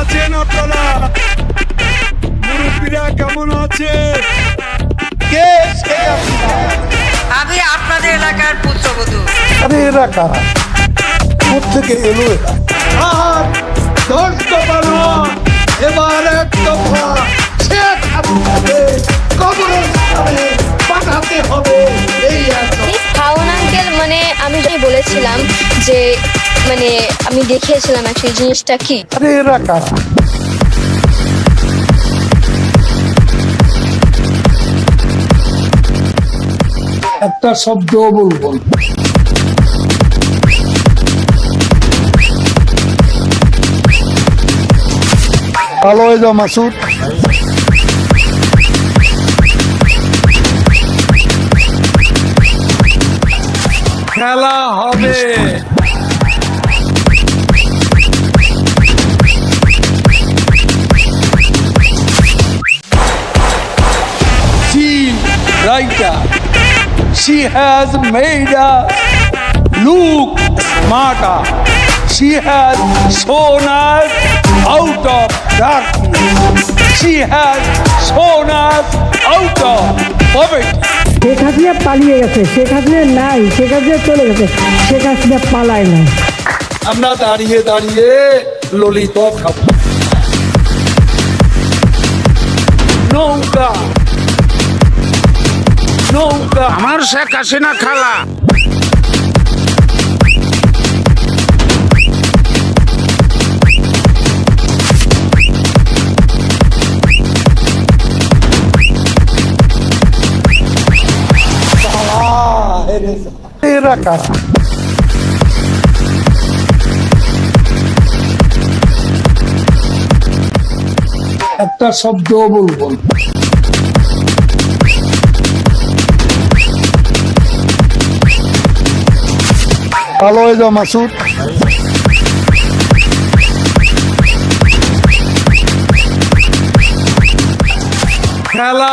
আছেন আপনারা? মুরব্বীরা কেমন আছে? কে? কে আমি আপনাদের এলাকার পুত্রবধূ। আরে এরা কারা? কোথেকে এলো এরা? আর দশ দফা নয়, এবার এক দফা শেখ হাসিনাকে কবরস্থানে পাঠাতে হবে। এই এক দফা। আঙ্কেল মানে আমি যে বলেছিলাম যে মানে আমি দেখিয়েছিলাম অ্যাকচুয়ালি জিনিসটা কি? আরে এরা কারা? একটা শব্দ বলব। ভালো হয়ে যাও মাসুদ। খেলা writer. She has made us look smarter. She has shown us out of darkness. She has shown us out of poverty. Sheikh Hasina পালিয়ে গেছে শেখ হাসিনা নাই শেখ হাসিনা চলে গেছে শেখ হাসিনা পালায় না আমরা দাঁড়িয়ে দাঁড়িয়ে ললিপপ খাব নৌকা নৌকা। আমার শেখ খালা। একটা শব্দ বলব ভালো হয়ে যাও মাসুদ খেলা